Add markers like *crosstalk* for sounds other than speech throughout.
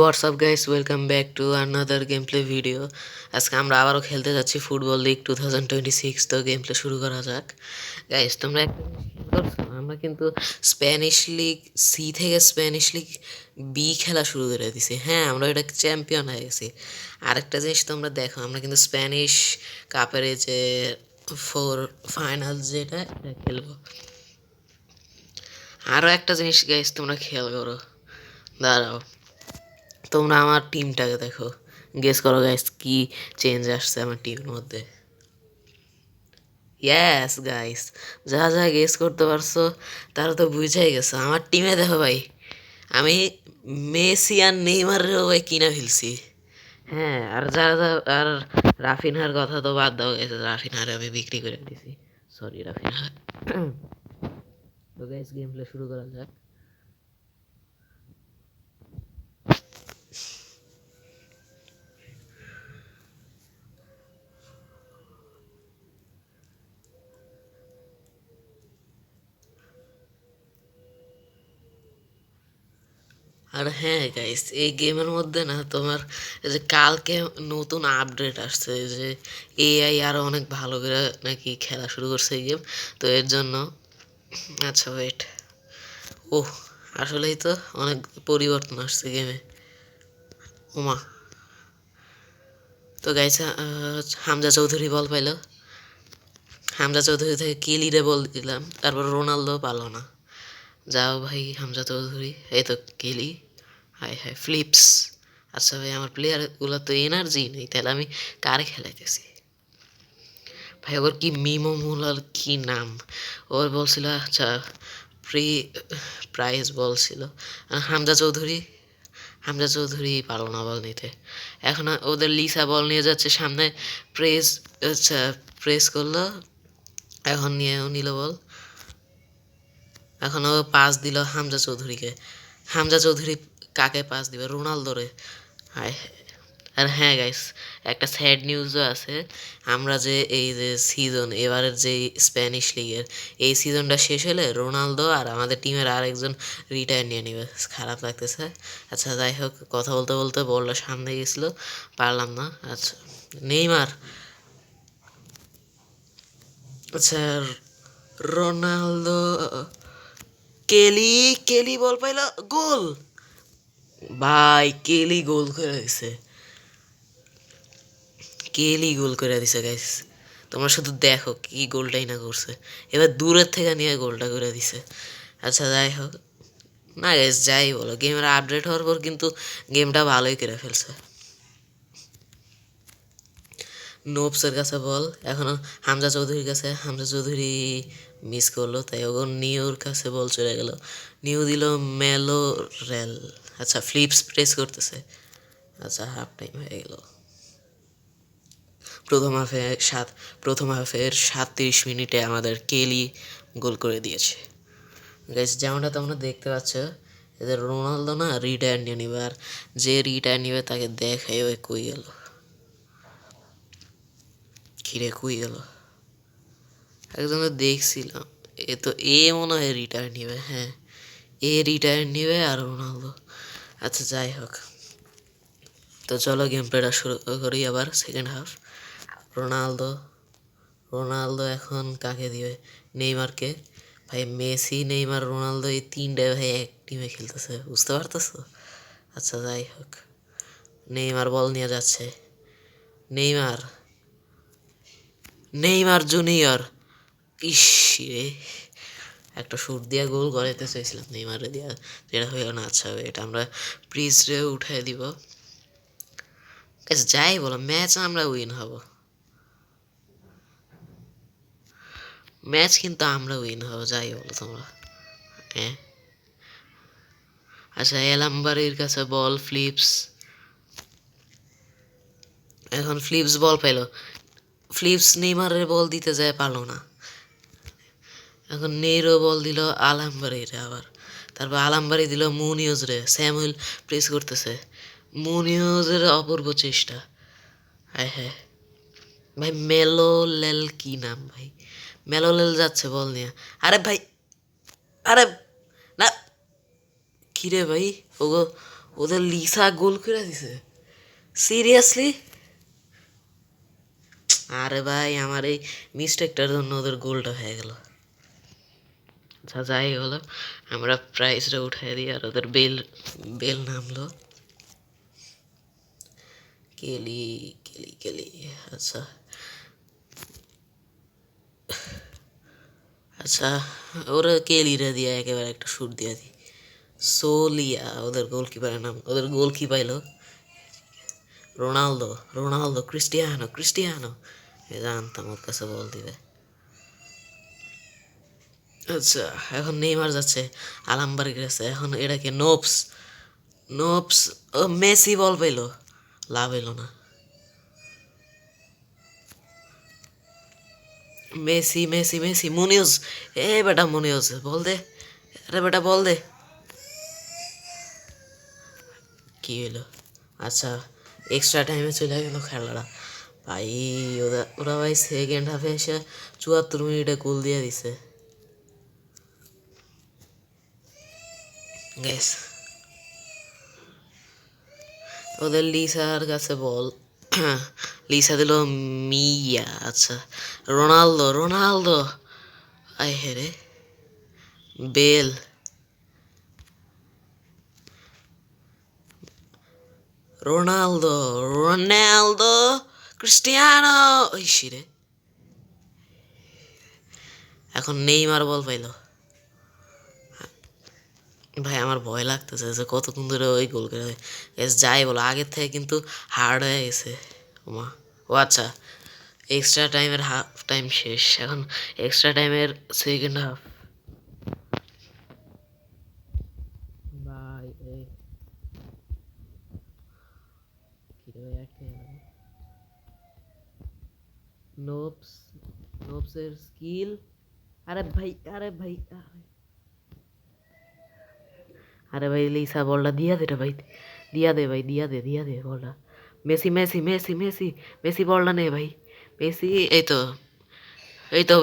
What's up guys welcome back to another gameplay video আজকে আমরা আবারও খেলতে যাচ্ছি football league two thousand twenty six তো গেম প্লে শুরু করা যাক। গাইস তোমরা? আমরা কিন্তু স্প্যানিশ লিগ সি থেকে স্প্যানিশ লিগ বি খেলা শুরু করে দিছি। হ্যাঁ আমরা এটা চ্যাম্পিয়ন হয়ে গেছি। আরেকটা জিনিস তোমরা দেখো, আমরা কিন্তু স্প্যানিশ কাপের যে ফোর ফাইনাল যেটা, এটা খেলব। আরও একটা জিনিস গাইস তোমরা খেয়াল করো। দাঁড়াও। তোমরা আমার টিমটাকে দেখো। গেস করো গাইস কি চেঞ্জ আসছে আমার টিমের মধ্যে। ইয়াস গাইস যা যা গেস করতে পারছ, তারা তো বুঝাই গেছো। আমার টিমে দেখো ভাই, আমি মেসি আর নেইমারেরও ভাই কিনা ফেলছি। হ্যাঁ আর যারা যা আর রাফিনহার কথা তো বাদ দাও গেছে রাফিনহারে আমি বিক্রি করে দিছি। সরি রাফিনহার। *coughs* তো গাইস গেম প্লে শুরু করা যাক। আর হ্যাঁ গাইস এই গেমের মধ্যে না তোমার যে কালকে নতুন আপডেট আসছে যে এআই আরও অনেক ভালো করে নাকি খেলা শুরু করছে এই গেম তো এর জন্য আচ্ছা ওয়েট ও আসলেই তো অনেক পরিবর্তন আসছে গেমে ওমা। তো গাইস হামজা চৌধুরী বল পাইলো। হামজা চৌধুরী থেকে কিলিরে বল দিলাম? তারপর রোনালদো পালো না। যাও ভাই, হামজা চৌধুরী, এই তো কেলি হাই হাই ফ্লিপস আচ্ছা ভাই, আমার প্লেয়ারগুলো তো এনার্জি নেই, তাহলে আমি কারে খেলাইতেছি? ভাই, ওর কি মিমো মুলার কি নাম? ওর বলছিল আচ্ছা প্রি প্রাইজ বলছিল। হামজা চৌধুরী হামজা চৌধুরী পারল না বল নিতে। এখন ওদের লিসা বল নিয়ে যাচ্ছে, সামনে প্রেস আচ্ছা প্রেস করল। এখন নিয়ে ও নিল বল এখন ও পাস দিল হামজা চৌধুরীকে। হামজা চৌধুরী কাকে পাস দিবে? রোনালদোরে। আর হ্যাঁ গাইস একটা স্যাড নিউজও আছে। আমরা যে এই যে সিজন এবারের যে স্প্যানিশ লিগের এই সিজনটা শেষ হলে রোনালদো আর আমাদের টিমের আরেকজন রিটায়ার নিয়ে নেবে। খারাপ লাগতেছে। আচ্ছা যাই হোক, কথা বলতে বলতে বলটা সামনে গেছিল। পারলাম না। আচ্ছা নেইমার। আচ্ছা রোনালদো, কেলি কেলি বল পাইল, গোল! ভাই, কেলি গোল করে দিছে। কেলি গোল করে দিছে গাইস তোমরা শুধু দেখো কি গোলটাই না করছে। এবার দূরের থেকে নিয়ে গোলটা করে দিছে। আচ্ছা যাই হোক। না গাইস যাই বলো। গেমের আপডেট হওয়ার পর কিন্তু গেমটা ভালোই করে ফেলছে। নোপসের কাছে বল। এখন হামজা চৌধুরীর কাছে। হামজা চৌধুরী মিস করল, তাই ওর নিউর কাছে বল চলে গেল। নিউ দিল মেলো রেল আচ্ছা ফ্লিপস প্রেস করতেছে। আচ্ছা হাফ টাইম হয়ে গেল। প্রথম হাফে সাত, প্রথম হাফের সাতত্রিশ মিনিটে আমাদের কেলি গোল করে দিয়েছে। গাইস যেমনটা তোমরা দেখতে পাচ্ছ, এদের রোনালদো না রিটায়ার নিয়ে নিবে, আর যে রিটায়ার নিবে তাকে দেখাই ওই কই গেল। কিরে কই গেল। একজন দেখছিলাম। এ তো এ মনে হয় রিটায়ার নিবে হ্যাঁ। এ রিটায়ার নিবে আর রোনালদো। আচ্ছা যাই হোক। তো চলো গেম প্লেটা শুরু করি আবার সেকেন্ড হাফ রোনালদো রোনালদো এখন কাকে দিবে? নেইমারকে। ভাই, মেসি, নেইমার, রোনালদো এই তিনটে ভাই এক টিমে খেলতেছে, বুঝতে পারতেছো? আচ্ছা যাই হোক। নেইমার বল নিয়ে যাচ্ছে। নেইমার নেইমার জুনিয়র ইস রে। একটা সুর দিয়া গোল করাইতে চাইছিলাম নেইমারে দিয়া। যেটা হইল না আচ্ছা এটা আমরা প্রিজরে উঠাই দিব। যাই বলো ম্যাচ আমরা উইন হব। ম্যাচ কিন্তু আমরা উইন হব, যাই বলো তোমরা। হ্যাঁ? আচ্ছা এলাম্বারের কাছে বল ফ্লিপস এখন ফ্লিপস বল পাইলো। ফ্লিপস নেইমারের বল দিতে যায় পারল না। এখন নেইরো বল দিল আলামবাড়ির আবার। তারপর আলামবাড়ি দিল মুনিয়জ রে, স্যামুয়েল প্রেস করতেছে। মুনিয়জের অপূর্ব চেষ্টা। হ্যাঁ হ্যাঁ। ভাই মেলোলেল কি নাম ভাই? মেলোলেল যাচ্ছে বল নিয়ে। আরে ভাই, আরে না। কিরে ভাই? ওগো, ওদের লিসা গোল করে দিছে। সিরিয়াসলি? আরে ভাই, আমার এই মিস্টেকটার জন্য ওদের গোলটা হয়ে গেল। আচ্ছা যাই হলো, আমরা প্রাইসটা উঠাই দিই আর ওদের বেল বেল নামলো। কেলি কেলি কেলি আচ্ছা। আচ্ছা ওরা কেলিরা দিয়ে একেবারে একটা শুট দিয়ে দিই। সোলিয়া, ওদের গোলকিপারের নাম, ওদের গোল কি পাইলো রোনালদো রোনালদো, ক্রিস্টিয়ানো ক্রিস্টিয়ানো। এ জানতাম ওর কাছে বল দিবে। আচ্ছা এখন নেইমার যাচ্ছে আলামবার্গ গেছে এখন এটাকে নোপস নোপস, ও, মেসি বল পাইলো লাভ হইল না। মেসি মেসি মেসি, মুনিউজ, এ বেটা মুনিউজ, বল দে, আরে বেটা বল দে। কি হইল? আচ্ছা এক্সট্রা টাইমে চলে গেল খেলাটা। ভাই, ওরা ওরা ভাই সেকেন্ড হাফে এসে চুয়াত্তর মিনিটে গোল দিয়ে দিছে। গ্যাস ওদের লিসার কাছে বল লিসা দিল মিয়া আচ্ছা রোনালদো রোনালদো আয় হে রে বেল রোনালদো রোনালদো ক্রিস্টিয়ানো ওই শিরে এখন নেইমার বল পাইলো ভাই, আমার ভয় লাগতেছে যে কতক্ষণ ধরে ওই গোল করে এস যাই বলো, আগের থেকে কিন্তু হার্ড হয়ে গেছে। ওমা, ও আচ্ছা এক্সট্রা টাইমের হাফ টাইম শেষ। এখন এক্সট্রা টাইমের সেকেন্ড হাফ ভাই নোপস নোপসের স্কিল আরে ভাই আরে ভাই, আরে। আরে ভাই, লিসা বলটা দিয়া দে ভাই, দিয়া দে ভাই, দিয়া দে দিয়া দে বলটা Messi Messi Messi Messi Messi বলটা নে ভাই, মেসি, এই তো এই তো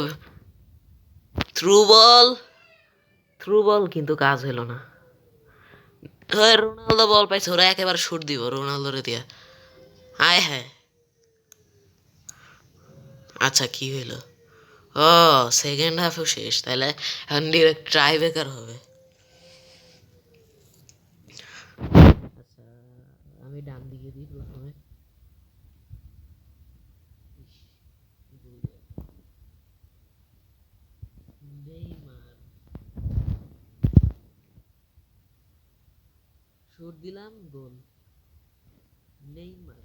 থ্রু বল থ্রু বল কিন্তু কাজ হলো না। হ্যাঁ রোনালদো বল পাইছে, ওরা একেবারে শুট দিব রোনালদোরে দিয়া। আয় হ্যাঁ। আচ্ছা কি হইল? ও সেকেন্ড হাফও শেষ তাহলে এখন ট্রাই বেকার হবে আচ্ছা আমি ডান দিকে দিই প্রথমে ইস, কি ভুল গেল। নেইমার শুট দিলাম, goal. Neymar.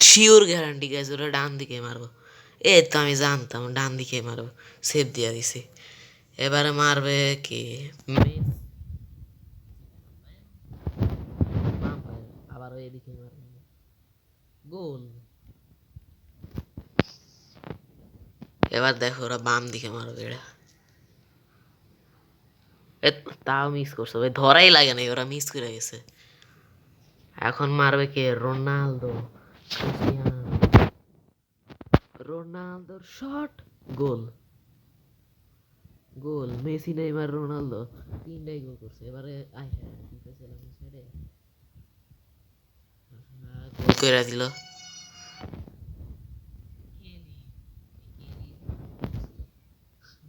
Sure guarantee guys ওরা ডান দিকে মারবো। এ তো আমি জানতাম, ডান দিকে মারবো। সেভ দিয়া দিছি। এবারে মারবে কি? আবার এদিকে মারবে। গোল। এবার দেখো ওরা বাম দিকে মারবে, এরা। তাও মিস করছে। ভাই ধরাই লাগে নাই, ওরা মিস করে গেছে। এখন মারবে কে? রোনালদো। রোনালদোর shot goal. Goal, Messi, Neymar, Ronaldo. তিনটাই গোল করছে। এবারে, আয় হ্যাঁ সাইডে গোল। করে দিল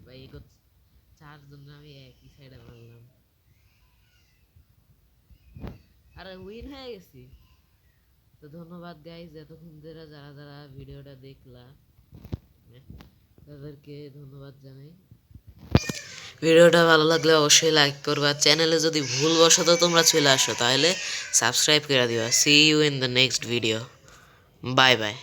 ভাই এগো চারজন আমি একই সাইডে মারলাম আরে উইন হয়ে গেছি। তো ধন্যবাদ গাইজ এতক্ষণ ধরে যারা যারা ভিডিওটা দেখলা, তাদেরকে ধন্যবাদ জানাই। ভিডিওটা ভালো লাগলে অবশ্যই লাইক করবা। চ্যানেলে যদি ভুল বসত তোমরা চলে আসো, তাহলে সাবস্ক্রাইব করে দিবা। See you in the next video bye bye